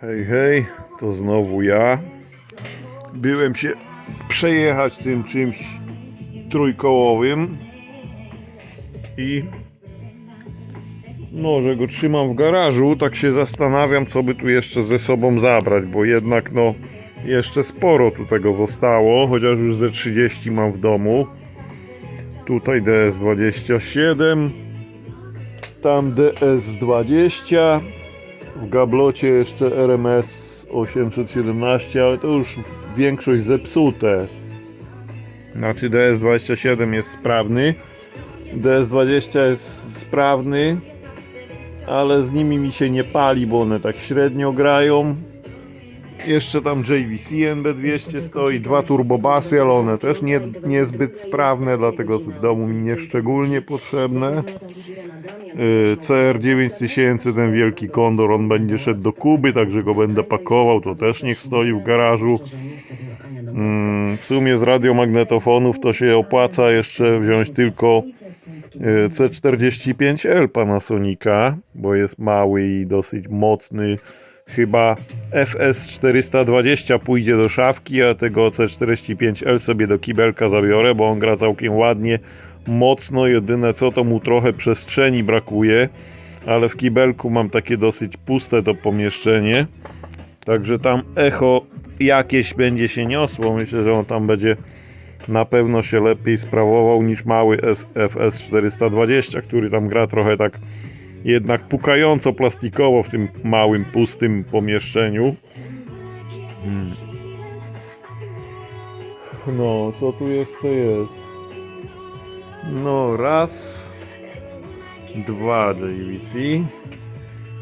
Hej, hej, to znowu ja. Byłem się przejechać tym czymś trójkołowym i no, że go trzymam w garażu, tak się zastanawiam, co by tu jeszcze ze sobą zabrać, bo jednak no, jeszcze sporo tu tego zostało, chociaż już ze 30 mam w domu. Tutaj DS27, tam DS20, w gablocie jeszcze RMS 817, ale to już większość zepsute. Znaczy DS27 jest sprawny, DS20 jest sprawny, ale z nimi mi się nie pali, bo one tak średnio grają. Jeszcze tam JVC NB200 stoi, dwa turbobasy, ale one też nie, niezbyt sprawne, dlatego w domu mi nie szczególnie potrzebne. Y, CR9000, ten wielki kondor, on będzie szedł do Kuby, także go będę pakował, to też niech stoi w garażu. Mm, W sumie z radiomagnetofonów to się opłaca jeszcze wziąć tylko y, C45L Panasonica, bo jest mały i dosyć mocny. Chyba FS420 pójdzie do szafki, a tego C45L sobie do kibelka zabiorę, bo on gra całkiem ładnie, mocno. Jedyne co to mu trochę przestrzeni brakuje, ale w kibelku mam takie dosyć puste to pomieszczenie. Także tam echo jakieś będzie się niosło. Myślę, że on tam będzie na pewno się lepiej sprawował niż mały FS 420, który tam gra trochę tak jednak pukająco plastikowo w tym małym, pustym pomieszczeniu. Hmm. No, co tu jeszcze jest? No, raz, dwa JVC,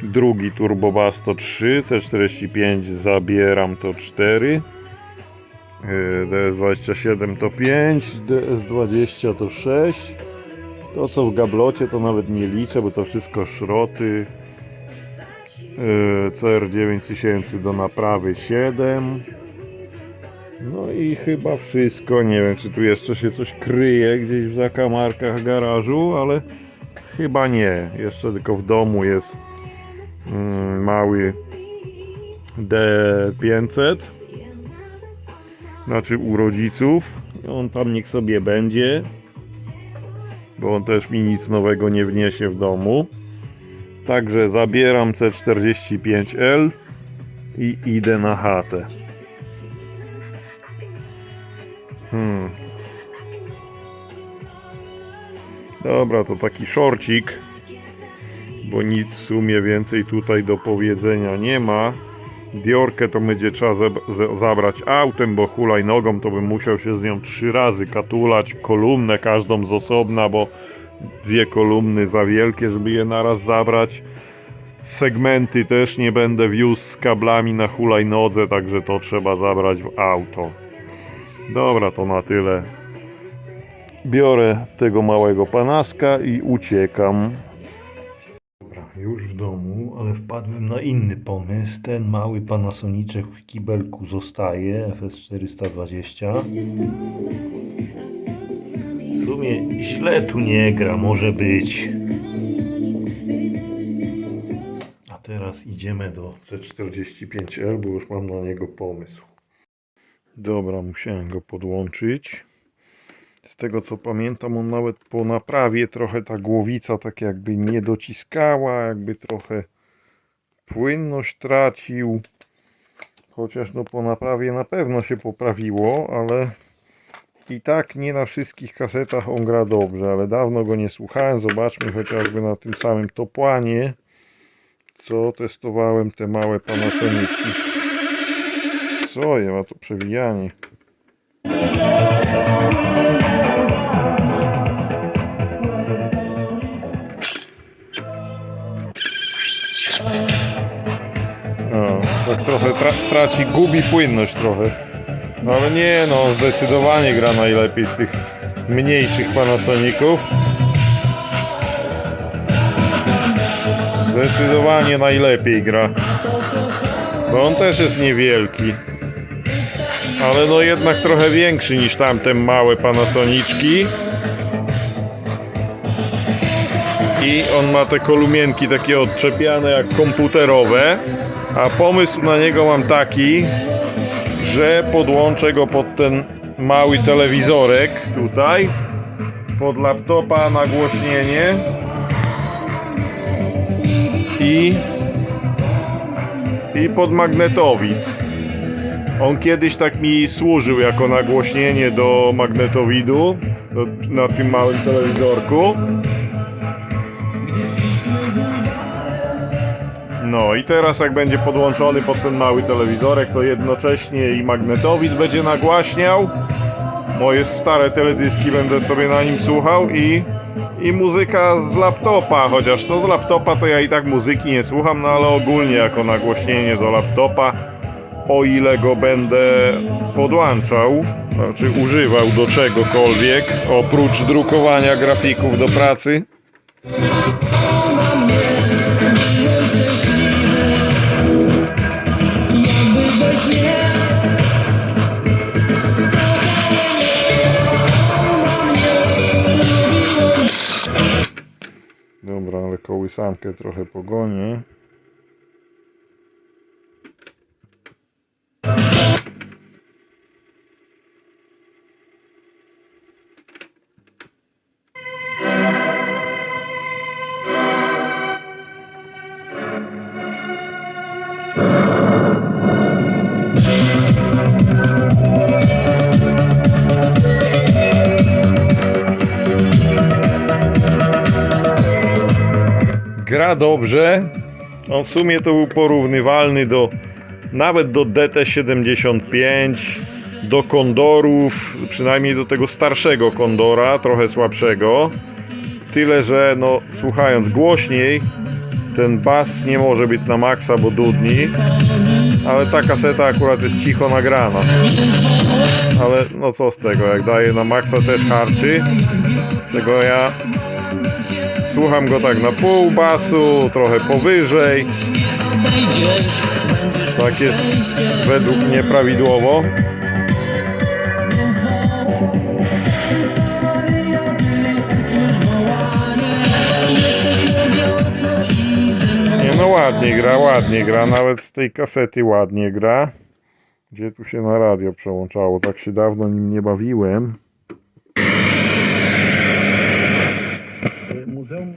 drugi Turbobas to 3, C45 zabieram to 4, yy, DS27 to 5, DS20 to 6, to co w gablocie to nawet nie liczę, bo to wszystko szroty. Yy, CR9000 do naprawy 7. No i chyba wszystko. Nie wiem, czy tu jeszcze się coś kryje gdzieś w zakamarkach garażu, ale chyba nie. Jeszcze tylko w domu jest mm, mały D500. Znaczy u rodziców. On tam niech sobie będzie bo on też mi nic nowego nie wniesie w domu. Także zabieram C45L i idę na chatę. Hmm. Dobra, to taki szorcik, bo nic w sumie więcej tutaj do powiedzenia nie ma. Diorkę to będzie trzeba zabrać autem, bo hulajnogą to bym musiał się z nią trzy razy katulać, kolumnę każdą z osobna, bo dwie kolumny za wielkie, żeby je naraz zabrać. Segmenty też nie będę wiózł z kablami na hulajnodze, także to trzeba zabrać w auto. Dobra, to na tyle. Biorę tego małego panaska i uciekam. Już w domu, ale wpadłem na inny pomysł. Ten mały panasoniczek w kibelku zostaje, FS420. W sumie źle tu nie gra, może być. A teraz idziemy do C45L, bo już mam na niego pomysł. Dobra, musiałem go podłączyć. Z tego co pamiętam, on nawet po naprawie trochę ta głowica tak jakby nie dociskała, jakby trochę płynność tracił. Chociaż no po naprawie na pewno się poprawiło, ale i tak nie na wszystkich kasetach on gra dobrze, ale dawno go nie słuchałem. Zobaczmy chociażby na tym samym topłanie, co testowałem te małe Panasoniki. Co je ma to przewijanie? Trochę tra traci, gubi płynność trochę. No ale nie no, zdecydowanie gra najlepiej z tych mniejszych Panasoników. Zdecydowanie najlepiej gra. Bo on też jest niewielki. Ale no jednak trochę większy niż tamte małe Panasoniczki. I on ma te kolumienki takie odczepiane jak komputerowe, a pomysł na niego mam taki, że podłączę go pod ten mały telewizorek tutaj, pod laptopa nagłośnienie i, i pod magnetowid. On kiedyś tak mi służył jako nagłośnienie do magnetowidu na tym małym telewizorku. No i teraz jak będzie podłączony pod ten mały telewizorek, to jednocześnie i magnetowid będzie nagłaśniał. Moje stare teledyski będę sobie na nim słuchał i, i muzyka z laptopa, chociaż to z laptopa to ja i tak muzyki nie słucham, no ale ogólnie jako nagłośnienie do laptopa, o ile go będę podłączał, znaczy używał do czegokolwiek, oprócz drukowania grafików do pracy. Jakby we śnie Dobra, ale kołysankę trochę pogonię. Gra dobrze. On w sumie to był porównywalny do nawet do DT75, do Kondorów, przynajmniej do tego starszego Kondora, trochę słabszego. Tyle, że no słuchając głośniej, ten bas nie może być na maksa, bo dudni. Ale ta kaseta akurat jest cicho nagrana. Ale no co z tego, jak daje na maksa też harczy. Tego ja Słucham go tak na pół basu, trochę powyżej. Tak jest według mnie prawidłowo. Nie no ładnie gra, ładnie gra, nawet z tej kasety ładnie gra. Gdzie tu się na radio przełączało, tak się dawno nim nie bawiłem. Muzeum.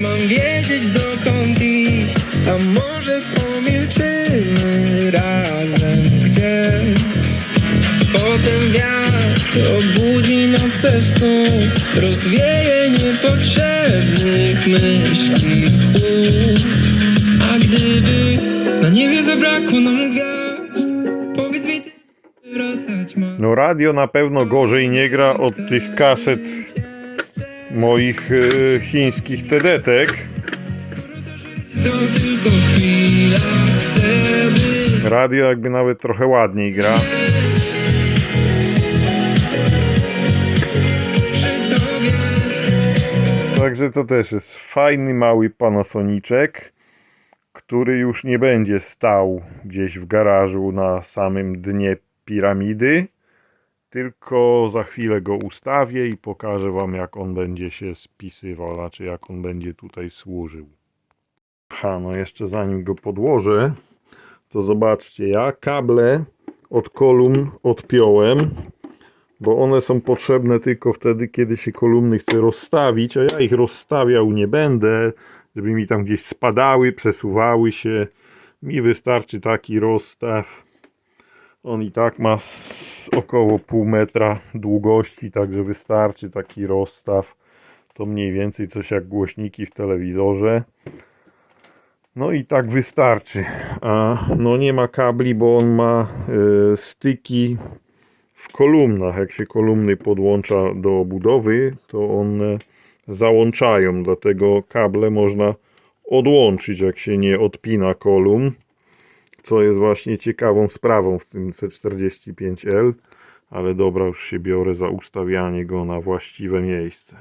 Mam wiedzieć dokąd iść A może pomilczymy razem gdzieś Potem wiatr obudzi nas ze snu Rozwieje niepotrzebnych myśli. A gdyby na niebie zabrakło nam gwiazd No radio na pewno gorzej nie gra od tych kaset moich e, chińskich tedetek. Radio jakby nawet trochę ładniej gra. Także to też jest fajny mały Panasoniczek, który już nie będzie stał gdzieś w garażu na samym dnie piramidy, tylko za chwilę go ustawię i pokażę Wam jak on będzie się spisywał, znaczy jak on będzie tutaj służył. Ha, no jeszcze zanim go podłożę, to zobaczcie, ja kable od kolumn odpiąłem, bo one są potrzebne tylko wtedy, kiedy się kolumny chce rozstawić, a ja ich rozstawiał nie będę, żeby mi tam gdzieś spadały, przesuwały się. Mi wystarczy taki rozstaw. On i tak ma około pół metra długości, także wystarczy taki rozstaw. To mniej więcej coś jak głośniki w telewizorze. No i tak wystarczy. A no nie ma kabli, bo on ma e, styki w kolumnach. Jak się kolumny podłącza do budowy, to one załączają, dlatego kable można odłączyć, jak się nie odpina kolumn, co jest właśnie ciekawą sprawą w tym C45L, ale dobra, już się biorę za ustawianie go na właściwe miejsce.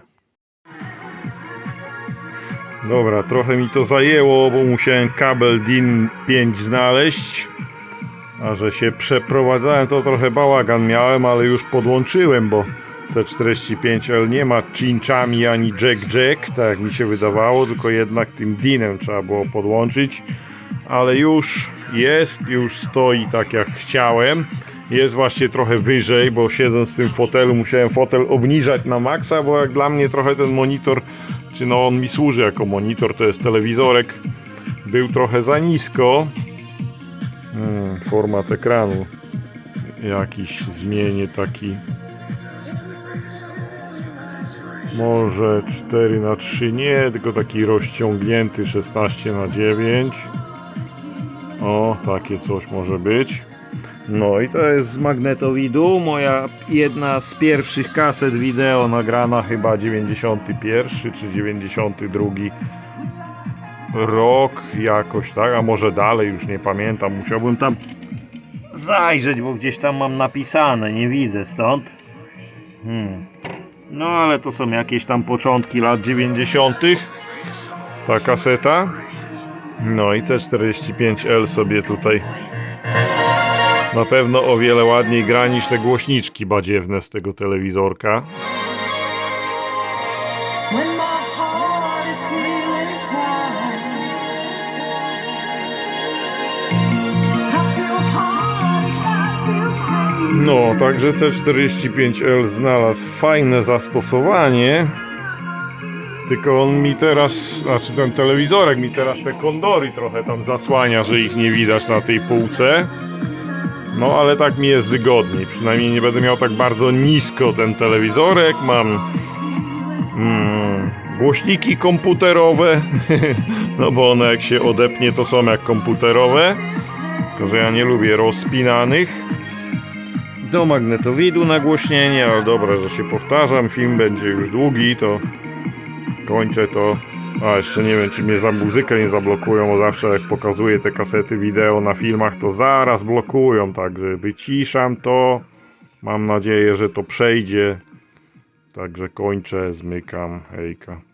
Dobra, trochę mi to zajęło, bo musiałem kabel DIN 5 znaleźć, A że się przeprowadzałem, to trochę bałagan miałem, ale już podłączyłem, bo C45L nie ma cinczami ani jack-jack, tak jak mi się wydawało, tylko jednak tym dinem trzeba było podłączyć. Ale już jest, już stoi tak jak chciałem. Jest właśnie trochę wyżej, bo siedząc w tym fotelu musiałem fotel obniżać na maksa, bo jak dla mnie trochę ten monitor, czy no on mi służy jako monitor, to jest telewizorek, był trochę za nisko. Hmm, format ekranu jakiś zmienię taki może 4 na 3 nie, tylko taki rozciągnięty 16 na 9 o, takie coś może być no i to jest z magnetowidu, moja jedna z pierwszych kaset wideo nagrana chyba 91 czy 92 rok jakoś tak, a może dalej, już nie pamiętam, musiałbym tam zajrzeć, bo gdzieś tam mam napisane, nie widzę stąd. Hmm. No ale to są jakieś tam początki lat 90. Ta kaseta. No i C45L sobie tutaj na pewno o wiele ładniej gra niż te głośniczki badziewne z tego telewizorka. No, także C45L znalazł fajne zastosowanie. Tylko on mi teraz, znaczy ten telewizorek mi teraz te kondory trochę tam zasłania, że ich nie widać na tej półce. No ale tak mi jest wygodniej. Przynajmniej nie będę miał tak bardzo nisko ten telewizorek. Mam mm, głośniki komputerowe. no bo one jak się odepnie to są jak komputerowe. Tylko że ja nie lubię rozpinanych do magnetowidu nagłośnienie, ale dobra, że się powtarzam, film będzie już długi, to kończę to. A jeszcze nie wiem, czy mnie za muzykę nie zablokują, bo zawsze jak pokazuję te kasety wideo na filmach, to zaraz blokują, także wyciszam to. Mam nadzieję, że to przejdzie. Także kończę, zmykam, hejka.